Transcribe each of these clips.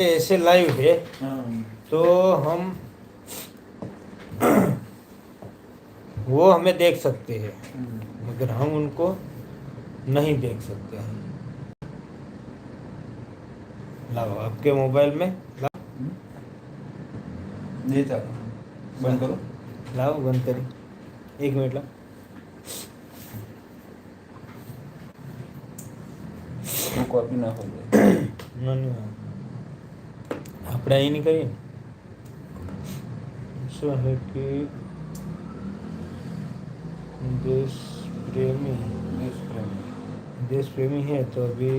ऐसे लाइव है हाँ। तो हम वो हमें देख सकते हैं हम्म, मगर हम उनको नहीं देख सकते हैं। लाओ आपके मोबाइल में लाओ। ये था। बंद करो। लाओ बंद करी। एक मिनट लाओ। तो कॉपी ना हो जाए। ના ના આપણે અહીં નહીં કરીએ ને શું है कि देश प्रेमी देश प्रेम देश प्रेमी है तो अभी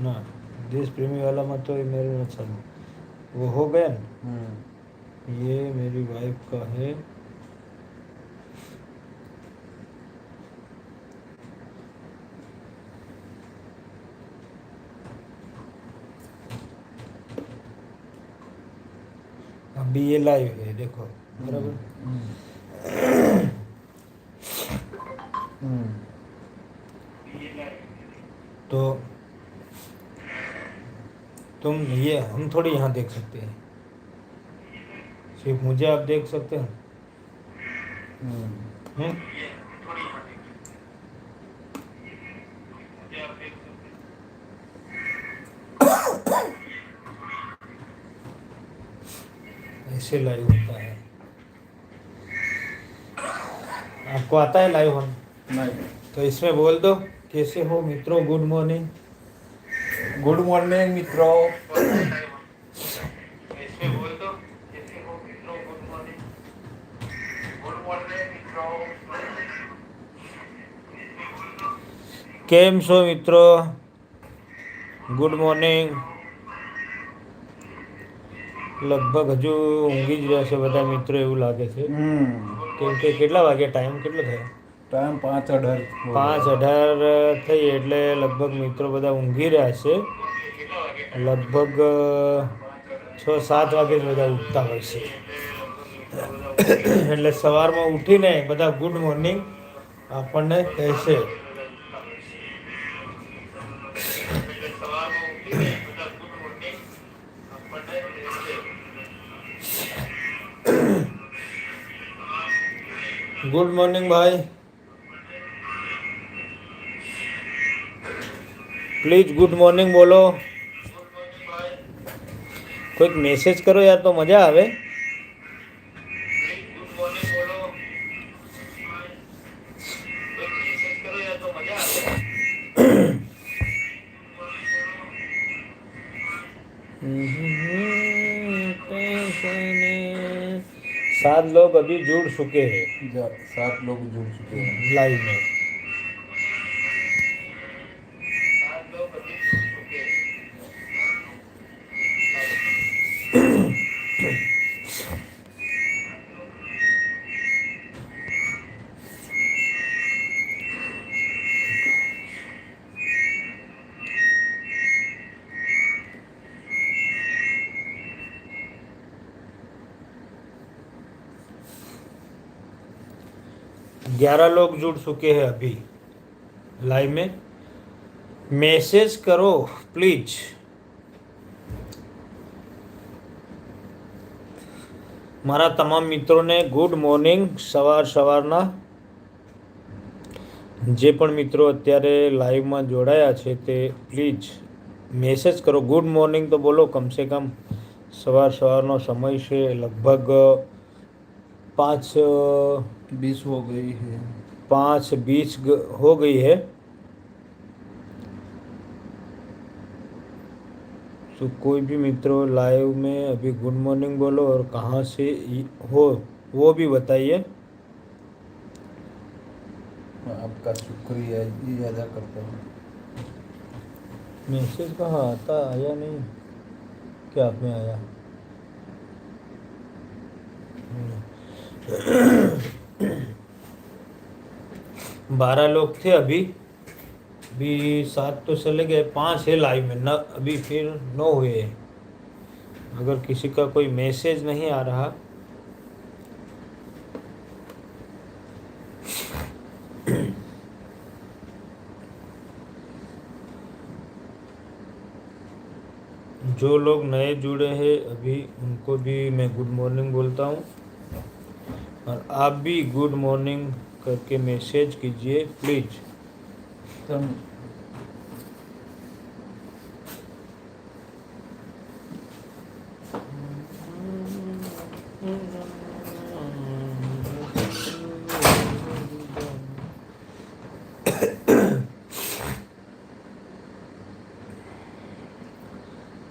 ना देश प्रेमी वाला मत तो ये मेरे में चलो वो हो गया ना हम्म, ये मेरी वाइफ का है ये लाइव है देखो बराबर? हम्म, हम्म, तो तुम ये हम थोड़ी यहाँ देख सकते हैं। सिर्फ़ मुझे आप देख सकते हो? हम्म, हम्म? ऐसे लाइव होता है आपको आता है लाइव होना नहीं तो इसमें बोल दो कैसे हो मित्रों गुड मॉर्निंग गुड मॉर्निंग मित्रों इसमें बोल दो कैसे हो मित्रों गुड मॉर्निंग गुड मॉर्निंग मित्रों કેમ છો મિત્રો ગુડ મોર્નિંગ લગભગ હજુ ઊંઘી જ રહ્યા છે બધા મિત્રો એવું લાગે છે. કેમ કે કેટલા વાગે? ટાઈમ કેટલો થયો? ટાઈમ પાંચ અઢાર. પાંચ અઢાર થઈ એટલે લગભગ મિત્રો બધા ઊંઘી રહ્યા છે. લગભગ છ સાત વાગે જ બધા ઉઠતા હોય છે. એટલે સવારમાં ઉઠીને બધા ગુડ મોર્નિંગ આપણને કહેશે. ગુડ મોર્નિંગ ભાઈ પ્લીઝ ગુડ મોર્નિંગ બોલો. કોઈક મેસેજ કરો યાર તો મજા આવે. लोग अभी जुड़ चुके हैं जा- सात लोग जुड़ चुके हैं लाइव में ग्यारह लोग जुड़ चुके हैं अभी लाइव में मैसेज करो प्लीज મારા તમામ મિત્રોને ગુડ મોર્નિંગ સવાર સવારના જે પણ મિત્રો અત્યારે લાઈવમાં જોડાયા છે તે પ્લીઝ મેસેજ કરો ગુડ મોર્નિંગ તો બોલો કમસે કમ સવાર સવારનો સમય છે લગભગ પાંચ बीस हो गई है। पाँच बीस हो गई है। तो कोई भी मित्रों लाइव में अभी गुड मॉर्निंग बोलो और कहाँ से हो वो भी बताइए। आपका शुक्रिया ये अदा करता हूँ। मैसेज कहाँ आता? आया नहीं। क्या आप में आया? बारह लोग थे अभी। अभी सात तो चले गए, पाँच है लाइव में। न, अभी फिर नौ हुए हैं। अगर किसी का कोई मैसेज नहीं आ रहा। जो लोग नए जुड़े हैं, अभी उनको भी मैं गुड मॉर्निंग बोलता हूँ। और आप भी गुड मॉर्निंग करके मैसेज कीजिए प्लीज़ તમે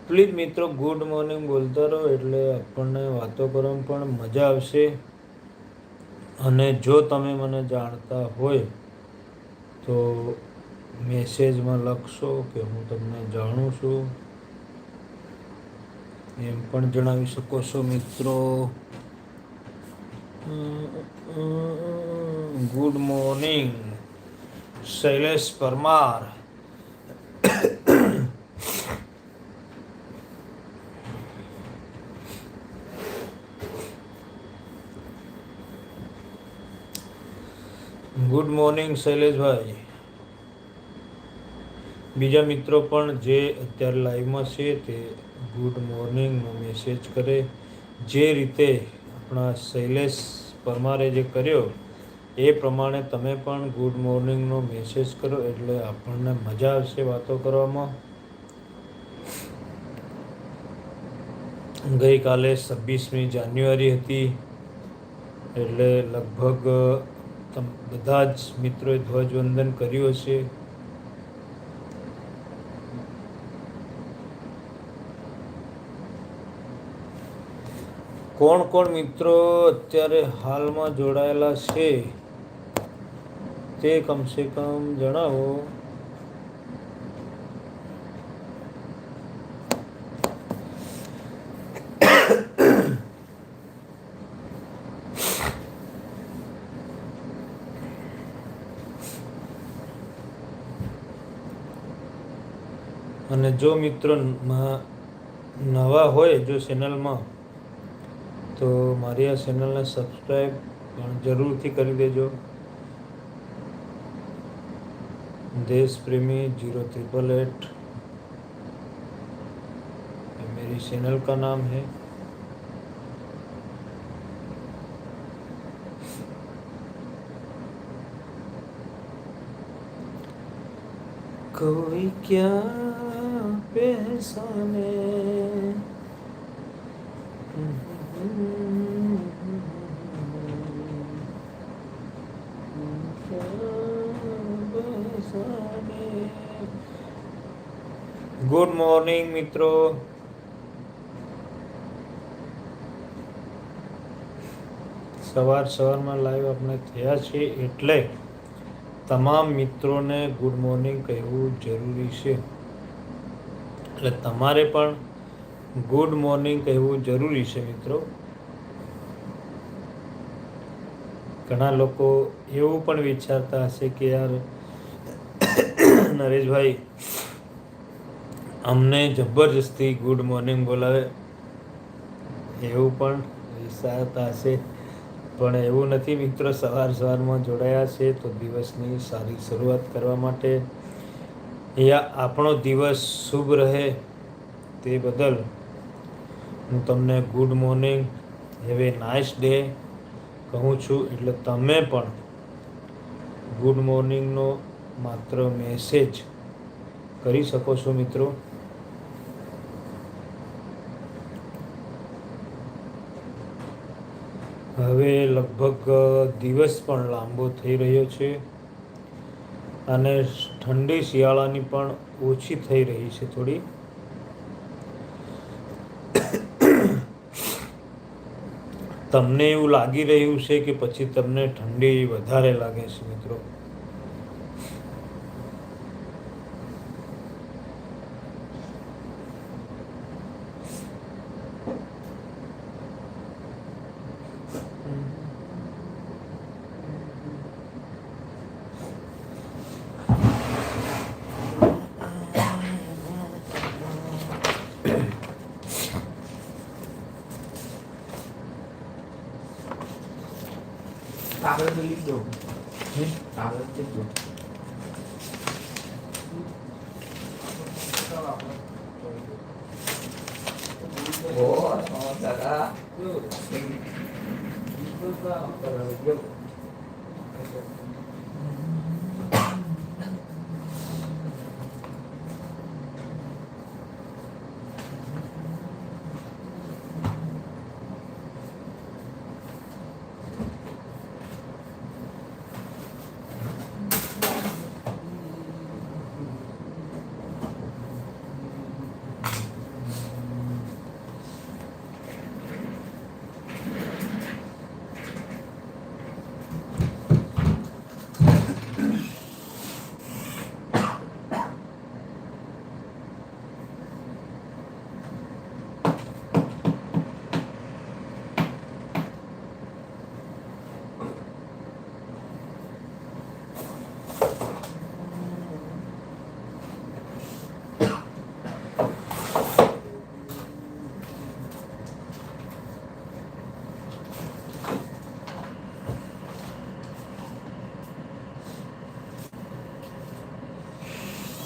પ્લીઝ મિત્રો ગુડ મોર્નિંગ બોલતા રહો એટલે આપણને વાતો કરવામાં પણ મજા આવશે અને જો તમે મને જાણતા હોય, તો મેસેજમાં લખશો કે હું તમને જાણું છું. એમ પણ જણાવી શકો છો મિત્રો. Good morning, Shailesh Parmar. Good morning શૈલેષભાઈ. બીજા મિત્રો પણ જે અત્યારે લાઈવમાં છે તે ગુડ મોર્નિંગનો મેસેજ કરે. જે રીતે આપણા શૈલેષ પરમારે જે કર્યો, એ પ્રમાણે તમે પણ ગુડ મોર્નિંગનો મેસેજ કરો એટલે આપણને મજા આવશે વાતો કરવામાં. ગઈકાલે છવ્વીસમી જાન્યુઆરી હતી, એટલે લગભગ તમ બધા જ મિત્રોએ ધ્વજવંદન કર્યું હશે. કોણ કોણ મિત્રો અત્યારે હાલમાં જોડાયેલા છે? તે કમસે કમ જણાવો. અને જો મિત્રો ન- નવા હોય જો ચેનલમાં તો મારી આ ચેનલને સબસ્ક્રાઈબ પણ જરૂરથી કરી દેજો देश प्रेमी जीरो ट्रिपल एट ये मेरी चैनल का नाम है कोई क्या pensane ગુડ મોર્નિંગ મિત્રો સવાર સવારમાં લાઈવ આપણે થયા છે એટલે તમામ મિત્રોને ગુડ મોર્નિંગ કહેવું જરૂરી છે. એટલે તમારે પણ ગુડ મોર્નિંગ કહેવું જરૂરી છે મિત્રો. ઘણા લોકો એવું પણ વિચારતા હશે કે યાર નરેશભાઈ, અમને જબરજસ્તી ગુડ મોર્નિંગ બોલાવે. એવું પણ વિચારતા હશે. પણ એવું નથી મિત્રો, સવાર સવારમાં જોડાયા છે તો દિવસની સારી શરૂઆત કરવા માટે યા આપણો દિવસ શુભ રહે તે બદલ હું તમને good morning have a nice day કહું છું. એટલે તમે પણ ગુડ મોર્નિંગનો માત્ર મેસેજ કરી શકો છો મિત્રો. હવે લગભગ દિવસ પણ લાંબો થઈ રહ્યો છે. અને ઠંડી શિયાળાની પણ ઓછી થઈ રહી છે થોડી. તમને એવું લાગી રહ્યું છે કે પછી તમને ઠંડી વધારે લાગે છે મિત્રો? তাদের লিখব তাদের লিখব ও সমস্যাটা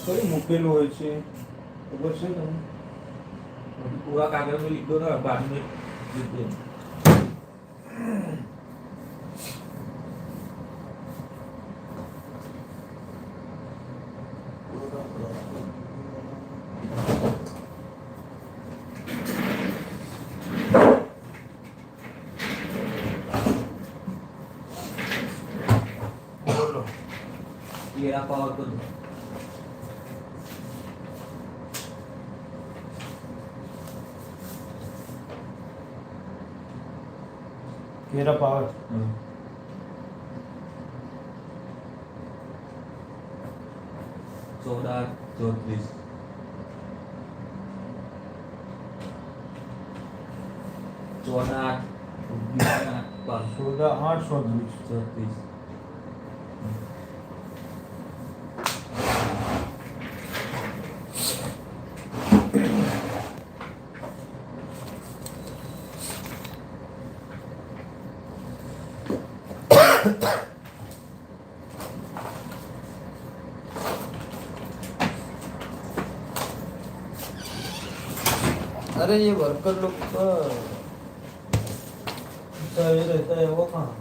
દો ઓ દાદા કઈ મૂકેલું હોય છે ખબર છે તમને પૂરા કાગળ લીધો ને બાજુ લીધો બોલો કેરા પાવર કરું मेरा पावर चौदह चौतीस चौदह आठ चौदह आठ सौ चौतीस अरे ये वर्कर लोग का ऐसा ये रहता है वो कहाँ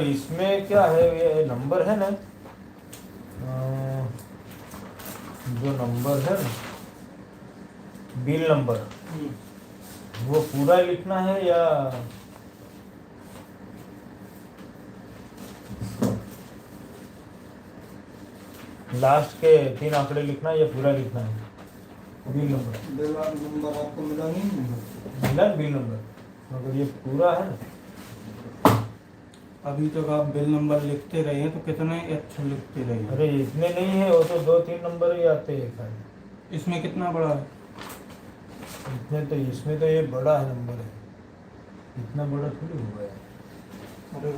इसमें क्या है ये नंबर है ना? जो नंबर है ना बिल नंबर वो पूरा लिखना है या लास्ट के तीन आंकड़े लिखना है या पूरा लिखना है? बिल नंबर बेला नंबर आपको मिला नहीं? मिला बिल नंबर मगर ये पूरा है ना? अभी तक आप बिल नंबर लिखते रहे तो कितने अच्छे लिखते रहे अरे इतने नहीं है वो तो दो तीन नंबर ही आते हैं खाली। इसमें कितना बड़ा है? इतने तो इसमें तो ये बड़ा है नंबर है। इतना बड़ा थोड़ी हुआ है अरे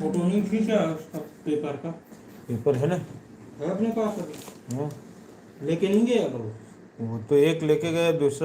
फ़ोटो नहीं खींचा पेपर का? पेपर है ना? है अपने पास अभी? हाँ। लेके नहीं गया करो वो तो एक लेके गया दूसरा